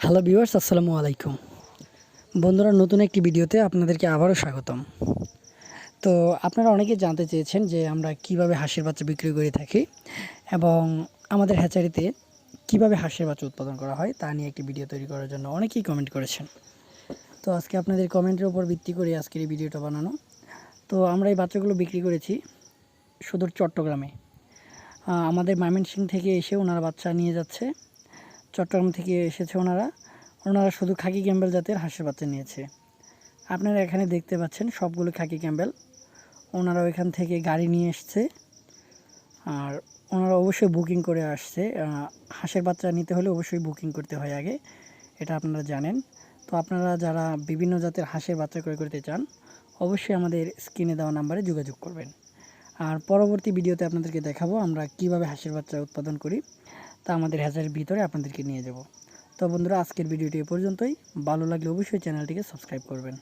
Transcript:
Hello viewers, আসসালামু আলাইকুম। বন্ধুরা, নতুন একটি ভিডিওতে আপনাদেরকে আবারও স্বাগতম। তো আপনারা অনেকে জানতে চেয়েছেন যে আমরা কীভাবে হাঁসের বাচ্চা বিক্রি করে থাকি এবং আমাদের হ্যাচারিতে কীভাবে হাঁসের বাচ্চা উৎপাদন করা হয় তা নিয়ে একটি ভিডিও তৈরি করার জন্য অনেকেই কমেন্ট করেছেন। তো আজকে আপনাদের কমেন্টের উপর ভিত্তি করে আজকের এই ভিডিওটা বানানো। তো আমরা এই বাচ্চাগুলো বিক্রি করেছি সুদূর চট্টগ্রামে। আমাদের ময়মনসিং থেকে এসে ওনারা বাচ্চা নিয়ে যাচ্ছে। চট্টগ্রাম থেকে এসেছে ওনারা। ওনারা শুধু খাকি ক্যাম্বেল জাতের হাঁসের বাচ্চা নিয়েছে। আপনারা এখানে দেখতে পাচ্ছেন সবগুলো খাকি ক্যাম্বেল। ওনারা ওইখান থেকে গাড়ি নিয়ে এসছে। আর ওনারা অবশ্যই বুকিং করে আসছে। হাঁসের বাচ্চা নিতে হলে অবশ্যই বুকিং করতে হয় আগে। এটা আপনারা জানেন। তো আপনারা যারা বিভিন্ন জাতের হাঁসের বাচ্চা ক্রয় করতে চান, অবশ্যই আমাদের স্ক্রিনে দেওয়া নাম্বারে যোগাযোগ করবেন। আর পরবর্তী ভিডিওতে আপনাদেরকে দেখাবো আমরা কীভাবে হাঁসের বাচ্চা উৎপাদন করি। তা আমাদের হ্যাচারির ভিতরে আপনাদেরকে নিয়ে যাব। তো বন্ধুরা, আজকের ভিডিওটি এ পর্যন্তই। ভালো লাগলে অবশ্যই চ্যানেলটিকে সাবস্ক্রাইব করবেন।